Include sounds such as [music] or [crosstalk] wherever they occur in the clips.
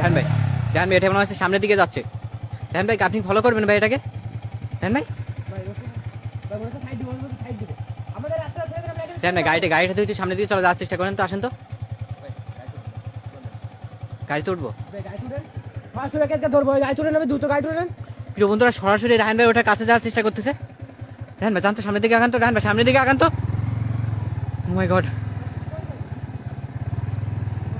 ধ্যান ভাই ধ্যান ভাই, এটা মনে হচ্ছে সামনের দিকে যাচ্ছে। ধ্যান ভাই, আপনি ফলো করবেন ভাই এটাকে? ধ্যান ভাই? ধ্যান ভাই, গাড়িটা গাড়িটা একটু সামনের দিকে চলে, যাওয়ার চেষ্টা করেন তো, আসেন তো। গাড়ি তুলে নেবে দ্রুত গাড়ি তুলে প্রিয় বন্ধুরা, সরাসরি রাহান ভাই ওটার কাছে যাওয়ার চেষ্টা করতেছে। রাহান ভাই জান তো সামনের দিকে আগান তো রাহান ভাই, সামনের দিকে আগান তো। মাই গড সুবহানাকে ইন্নী কুনতু মিনাজ জালিমিন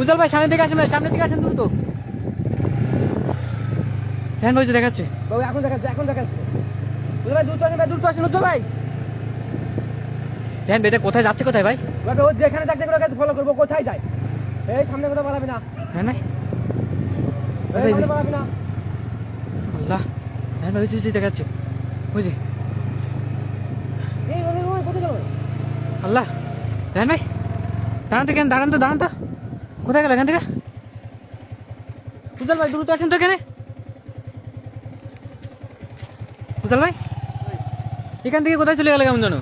উজাল ভাই সামনের দিকে আসেন ভাই সামনের দিকে আসেন দ্রুত। হ্যাঁ ওই যে দেখাচ্ছে। বাবু এখন দেখাচ্ছে এখন দেখাচ্ছে। বুঝলো ভাই দ্রুত আসেন ভাই দ্রুত আসেন বুঝলো ভাই। হ্যাঁ এটা কোথায় যাচ্ছে কোথায় ভাই? বাবু ও যেখানে থাকতে করে ফলো করব কোথায় যায়? এই সামনে কথা বলাবি না। হ্যাঁ এই বলাবি না। আল্লাহ। হ্যাঁ ওই যে দেখাচ্ছে। ওই যে। আল্লাহ। হ্যাঁ ভাই। দাঁড়ান তো কেন? দাঁড়ান তো দাঁড়ান তো। কোথায় গেল এখান থেকে? উজাল ভাই দ্রুত আসেন তো এখানে? উজাল ভাই? এখান থেকে কোথায় চলে গেল কেমন জানো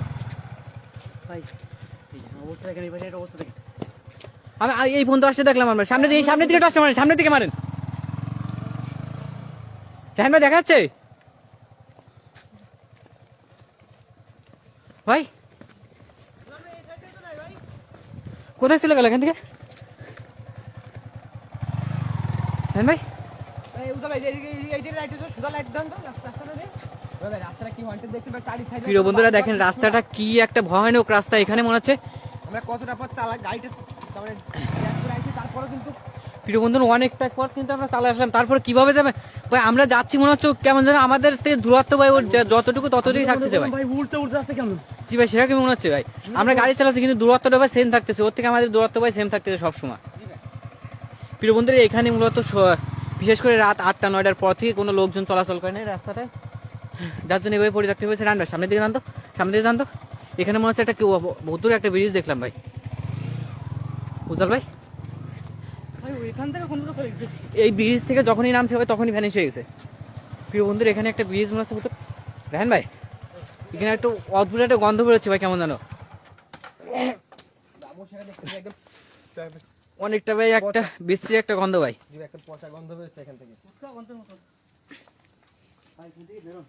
ভাই অবস্থা এখানে অবস্থা দেখেন। আমি এই ফোন আসতে দেখলাম আমরা। সামনে দিকে সামনের দিকে টসটা মারেন সামনের দিকে মারেন। হ্যাঁ ভাই দেখা যাচ্ছে? ভাই? কোথায় চলে গেল এখান থেকে হ্যাঁ ভাই এই উদা ভাই এই এই এই লাইট তো সুদা লাইট দেন তো রাস্তা রাস্তা দে দাদা রাস্তাটা কি ওয়ান্টেড দেখতে পাই সাইডে প্রিয় বন্ধুরা দেখেন রাস্তাটা কি একটা ভয়ানক রাস্তা এখানে মনে হচ্ছে আমরা কতটা পথ গাড়িটা তারপরে কিন্তু প্রিয় বন্ধুরা অনেকটা পথ কিন্তু আমরা চালা আসলাম। তারপর কীভাবে যাবে? ভাই আমরা যাচ্ছি মনে হচ্ছে কেমন যেন আমাদের থেকে দূরত্ব ভাই ওর যতটুকু ততটুকুই থাকতেছে ভাই। ভাই উল্টে উল্টে যাচ্ছে কেমন জি ভাই সেরকমই মনে হচ্ছে ভাই। আমরা গাড়ি চালাচ্ছি কিন্তু দূরত্বটা ভাই সেম থাকতেছে। ওর থেকে আমাদের দূরত্ব ভাই সেম থাকতেছে সবসময়। প্রিয় বন্ধুরা এখানে মূলত বিশেষ করে রাত আটটা নয়টার পর থেকে কোনো লোকজন চলাচল করে না রাস্তাটায় যার জন্য এভাবে পরিত্যক্ত হয়েছে রান ভাই সামনের দিকে জানতো সামনের দিকে জানতো এখানে মনে হচ্ছে একটা কেউ ভুতুর একটা ব্রিজ দেখলাম ভাই। উজ্জ্বল ভাই? এই ব্রিজ থেকে যখনই নামছে ভাই তখনই ভ্যানিশ হয়ে গেছে। প্রিয় বন্ধুরা এখানে একটা ব্রিজ মনে হচ্ছে রান ভাই এখানে একটু অদ্ভুত একটা গন্ধ বেরোচ্ছে ভাই কেমন জানো [coughs] একদম। অনেকটা ভাই একটা বিশ্রী একটা গন্ধ ভাই। একটা পচা গন্ধ বেরোচ্ছে এখান থেকে। পচা গন্ধের মতো। ভাই এখান থেকে বেরোন।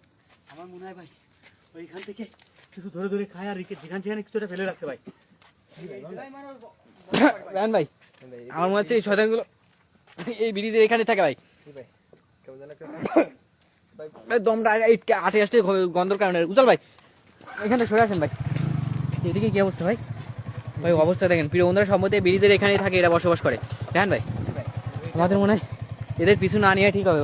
আমার মনে হয় ভাই ওইখান থেকে কিছু ধরে ধরে খায় আর রেখে যেখানে সেখানে কিছুটা ফেলে রাখছে ভাই। [coughs] রান ভাই আমার মনে হচ্ছে এই শয়তানগুলো এই ব্রিজের এখানে থাকে ভাই। ভাই? কেমন যেন একটা [coughs] ভাই দমটা আটে আসতে গন্ধর কারণে। উজ্জ্বল ভাই এখানে সরে আসেন ভাই। এদিকে কি অবস্থা ভাই? ভাই অবস্থা দেখেন প্রিয় বন্ধুরা সম্মতি ব্রিজের এখানেই থাকে এরা বসবাস করে। দেখেন ভাই। আমাদের মনে হয় এদের পিছু না নিয়ে ঠিক হবে।